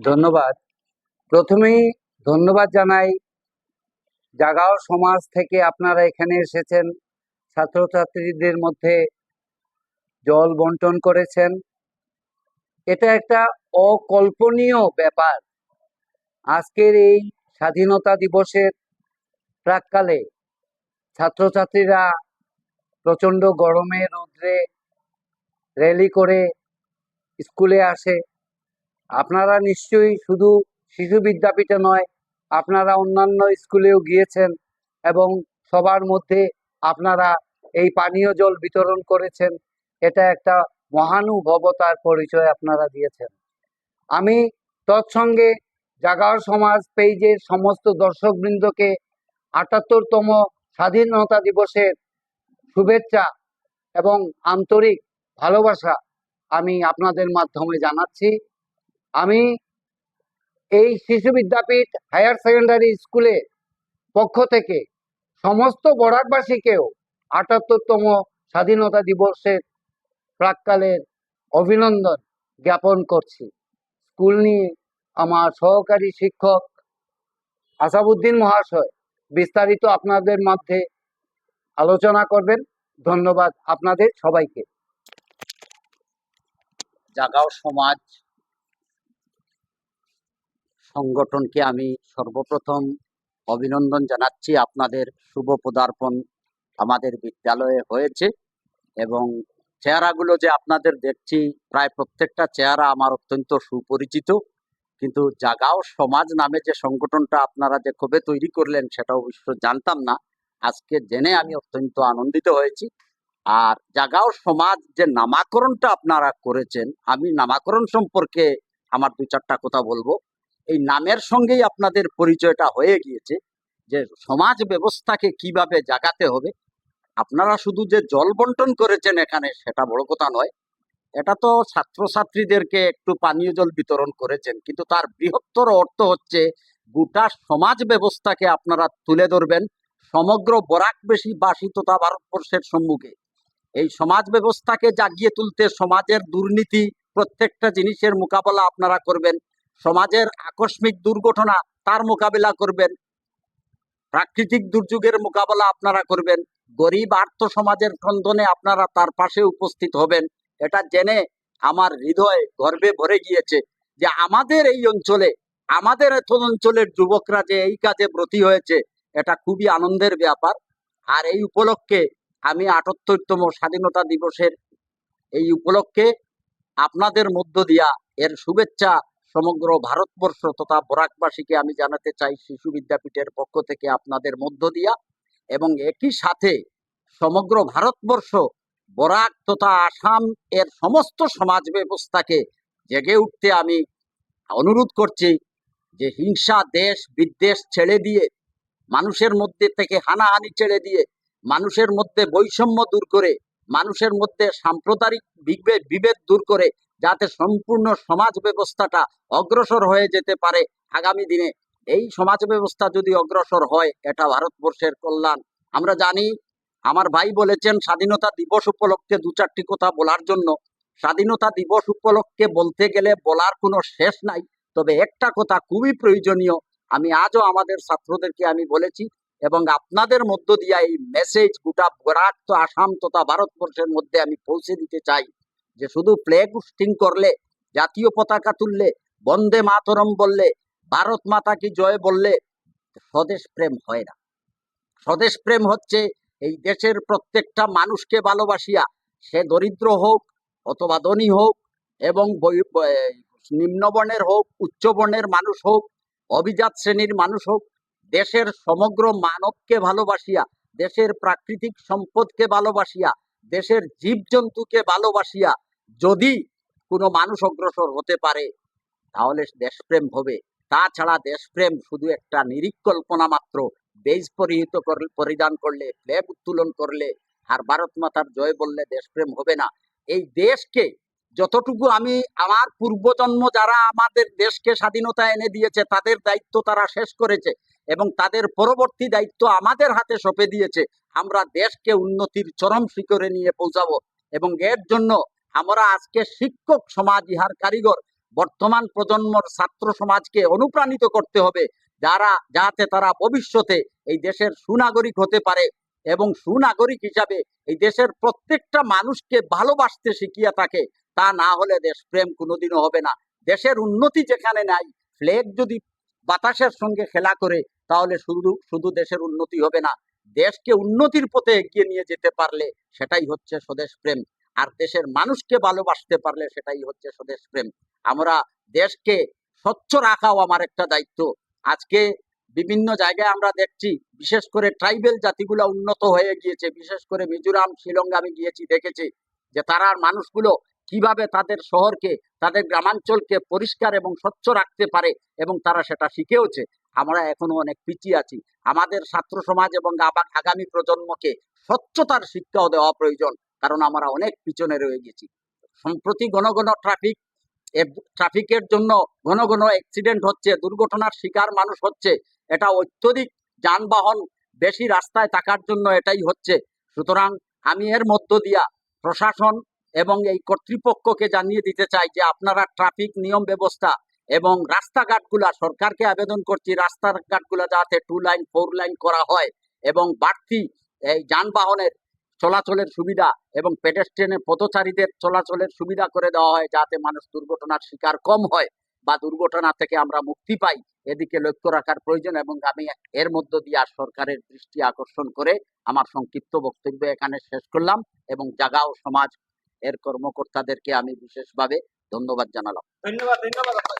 ধন্যবাদ। প্রথমেই ধন্যবাদ জানাই জাগাও সমাজ থেকে আপনারা এখানে এসেছেন। ছাত্রছাত্রীদের মধ্যে জল বন্টন করেছেন। এটা একটা অকল্পনীয় ব্যাপার। আজকের এই স্বাধীনতা দিবসের প্রাককালে ছাত্রছাত্রীরা প্রচণ্ড গরমে রৌদ্রে র্যালি করে স্কুলে আসে। আপনারা নিশ্চয়ই শুধু শিশু বিদ্যাপীঠে নয়, আপনারা অন্যান্য স্কুলেও গিয়েছেন এবং সবার মধ্যে আপনারা এই পানীয় জল বিতরণ করেছেন, এটা একটা মহানুভবতার পরিচয় আপনারা দিয়েছেন। আমি তৎসঙ্গে জাগাও সমাজ পেইজের সমস্ত দর্শকবৃন্দকে আটাত্তরতম স্বাধীনতা দিবসের শুভেচ্ছা এবং আন্তরিক ভালোবাসা আমি আপনাদের মাধ্যমে জানাচ্ছি। আমি এই শিশু বিদ্যাপীঠ হায়ার সেকেন্ডারি স্কুলে পক্ষ থেকে সমস্ত বরাকবাসীকেও আটাত্তরতম স্বাধীনতা দিবসের প্রাককালের অভিনন্দন জ্ঞাপন করছি। স্কুল নিয়ে আমার সহকারী শিক্ষক আসাবুদ্দিন মহাশয় বিস্তারিত আপনাদের মধ্যে আলোচনা করবেন। ধন্যবাদ আপনাদের সবাইকে। জাগাও সমাজ। সংগঠনকে আমি সর্বপ্রথম অভিনন্দন জানাচ্ছি। আপনাদের শুভ পদার্পণ আমাদের বিদ্যালয়ে হয়েছে এবং চেহারাগুলো যে আপনাদের দেখছি, প্রায় প্রত্যেকটা চেহারা আমার অত্যন্ত সুপরিচিত। কিন্তু জাগাও সমাজ নামে যে সংগঠনটা আপনারা যে কবে তৈরি করলেন সেটা অবশ্য জানতাম না। আজকে জেনে আমি অত্যন্ত আনন্দিত হয়েছি। আর জাগাও সমাজ যে নামাকরণটা আপনারা করেছেন, আমি নামাকরণ সম্পর্কে আমার দু চারটা কথা বলব। এই নামের সঙ্গেই আপনাদের পরিচয়টা হয়ে গিয়েছে যে সমাজ ব্যবস্থাকে কীভাবে জাগাতে হবে। আপনারা শুধু যে জল বন্টন করেছেন এখানে সেটা বড় কথা নয়, এটা তো ছাত্রছাত্রীদেরকে একটু পানীয় জল বিতরণ করেছেন, কিন্তু তার বৃহত্তর অর্থ হচ্ছে গোটা সমাজ ব্যবস্থাকে আপনারা তুলে ধরবেন সমগ্র বরাকবেশী বাসী তথা ভারতবর্ষের সম্মুখে। এই সমাজ ব্যবস্থাকে জাগিয়ে তুলতে সমাজের দুর্নীতি প্রত্যেকটা জিনিসের মোকাবেলা আপনারা করবেন। সমাজের আকস্মিক দুর্ঘটনা তার মোকাবিলা করবেন। প্রাকৃতিক দুর্যোগের মোকাবেলা আপনারা করবেন। গরিব আর্থ সমাজের ক্রন্দনে আপনারা তার পাশে উপস্থিত হবেন। এটা জেনে আমার হৃদয় গর্বে ভরে গিয়েছে যে আমাদের এই অঞ্চলে, আমাদের এত অঞ্চলের যুবকরা যে এই কাজে ব্রতী হয়েছে, এটা খুবই আনন্দের ব্যাপার। আর এই উপলক্ষে আমি আটাত্তরতম স্বাধীনতা দিবসের এই উপলক্ষে আপনাদের মধ্য দিয়া এর শুভেচ্ছা সমগ্র ভারতবর্ষ তথা বরাকবাসীকে আমি জানাতে চাই শিশু বিদ্যাপীঠের পক্ষ থেকে আপনাদের মধ্য দিয়া এবং একই সাথে সমগ্র ভারতবর্ষ বরাক তথা আসাম এর সমস্ত সমাজ ব্যবস্থাকে জেগে উঠতে আমি অনুরোধ করছি যে হিংসা, দেশ, বিদ্বেষ ছেড়ে দিয়ে, মানুষের মধ্যে থেকে হানাহানি ছেড়ে দিয়ে, মানুষের মধ্যে বৈষম্য দূর করে, মানুষের মধ্যে সাম্প্রদায়িক বিভেদ বিভেদ দূর করে যাতে সম্পূর্ণ সমাজ ব্যবস্থাটা অগ্রসর হয়ে যেতে পারে আগামী দিনে। এই সমাজ ব্যবস্থা যদি অগ্রসর হয়, এটা ভারতবর্ষের কল্যাণ। আমরা জানি, আমার ভাই বলেছেন, স্বাধীনতা দিবস উপলক্ষে দু চারটি কথা বলার জন্য। স্বাধীনতা দিবস উপলক্ষে বলতে গেলে বলার কোনো শেষ নাই, তবে একটা কথা খুবই প্রয়োজনীয়। আমি আজও আমাদের ছাত্রদেরকে আমি বলেছি এবং আপনাদের মধ্য দিয়ে এই মেসেজ গোটা বরাক তো আসাম তথা ভারতবর্ষের মধ্যে আমি পৌঁছে দিতে চাই। যে শুধু ফ্ল্যাগ হোস্টিং করলে, জাতীয় পতাকা তুললে, বন্দে মাতরম বললে, ভারত মাতা কি জয় বললে, স্বদেশ প্রেম হয় না। স্বদেশ প্রেম হচ্ছে এই দেশের প্রত্যেকটা মানুষকে ভালোবাসিয়া, সে দরিদ্র হোক, অথবা ধনী হোক, এবং নিম্নবর্ণের হোক, উচ্চবর্ণের মানুষ হোক, অভিজাত শ্রেণির মানুষ হোক, দেশের সমগ্র মানবকে ভালোবাসিয়া, দেশের প্রাকৃতিক সম্পদকে ভালোবাসিয়া দেশের জীবজন্তুকে ভালোবাসিয়া যদি কোনো মানুষ অগ্রসর হতে পারে, তাহলে দেশপ্রেম হবে। তাছাড়া দেশপ্রেম শুধু একটা নিরিকল্পনা মাত্র। বেজ পরিহিত পরিধান করলে ফ্ল্যাগ উত্তোলন করলে, আর ভারত মাতার জয় বললে দেশপ্রেম হবে না। এই দেশকে যতটুকু আমি আমার পূর্বজন্ম যারা আমাদের দেশকে স্বাধীনতা এনে দিয়েছে, তাদের দায়িত্ব তারা শেষ করেছে এবং তাদের পরবর্তী দায়িত্ব আমাদের হাতে সঁপে দিয়েছে, আমরা দেশকে উন্নতির চরম শিখরে নিয়ে পৌঁছাবো এবং এর জন্য আমরা আজকে শিক্ষক সমাজ ইহার কারিগর, বর্তমান প্রজন্মর ছাত্র সমাজকে অনুপ্রাণিত করতে হবে যারা, যাতে তারা ভবিষ্যতে এই দেশের সুনাগরিক হতে পারে এবং সুনাগরিক হিসাবে এই দেশের প্রত্যেকটা মানুষকে ভালোবাসতে শিখিয়ে থাকে। তা না হলে দেশপ্রেম কোনোদিনও হবে না। দেশের উন্নতি যেখানে নাই, ফ্লেগ যদি বাতাসের সঙ্গে খেলা করে, তাহলে শুধু শুধু দেশের উন্নতি হবে না। দেশকে উন্নতির পথে এগিয়ে নিয়ে যেতে পারলে সেটাই হচ্ছে স্বদেশ প্রেম। আর দেশের মানুষকে ভালোবাসতে পারলে সেটাই হচ্ছে স্বদেশ প্রেম। আমরা দেশকে স্বচ্ছ রাখাও আমার একটা দায়িত্ব। আজকে বিভিন্ন জায়গায় আমরা দেখছি, বিশেষ করে ট্রাইবেল জাতিগুলো উন্নত হয়ে গিয়েছে। বিশেষ করে মিজোরাম, শিলং আমি গিয়েছি, দেখেছি যে তারা মানুষগুলো কীভাবে তাদের শহরকে, তাদের গ্রামাঞ্চলকে পরিষ্কার এবং স্বচ্ছ রাখতে পারে এবং তারা সেটা শিখেওছে, আমরা এখনও অনেক পিছিয়ে আছি। আমাদের ছাত্র সমাজ এবং আগামী প্রজন্মকে স্বচ্ছতার শিক্ষাও দেওয়া প্রয়োজন, কারণ আমরা অনেক পিছনে রয়ে গেছি। সম্প্রতি ঘন ঘন ট্রাফিক ট্রাফিকের জন্য ঘন ঘন অ্যাক্সিডেন্ট হচ্ছে, দুর্ঘটনার শিকার মানুষ হচ্ছে, এটা অত্যধিক যানবাহন বেশি রাস্তায় থাকার জন্য এটাই হচ্ছে। সুতরাং আমি এর মধ্য দিয়া প্রশাসন এবং এই কর্তৃপক্ষকে জানিয়ে দিতে চাই যে আপনারা ট্রাফিক নিয়ম ব্যবস্থা এবং রাস্তাঘাটগুলা, সরকারকে আবেদন করছি, রাস্তাঘাটগুলা যাতে টু লাইন ফোর লাইন করা হয় এবং বাড়তি এই যানবাহনের চলাচলের সুবিধা এবং পেডেস্ট্রিয়ানের পথচারীদের চলাচলের সুবিধা করে দেওয়া হয় যাতে মানুষ দুর্ঘটনার শিকার কম হয় বা দুর্ঘটনা থেকে আমরা মুক্তি পাই। এদিকে লক্ষ্য রাখার প্রয়োজন এবং আমি এর মধ্য দিয়ে সরকারের দৃষ্টি আকর্ষণ করে আমার সংক্ষিপ্ত বক্তব্য এখানে শেষ করলাম এবং জাগাও সমাজ এর কর্মকর্তাদেরকে আমি বিশেষভাবে ধন্যবাদ জানালাম ধন্যবাদ ধন্যবাদ।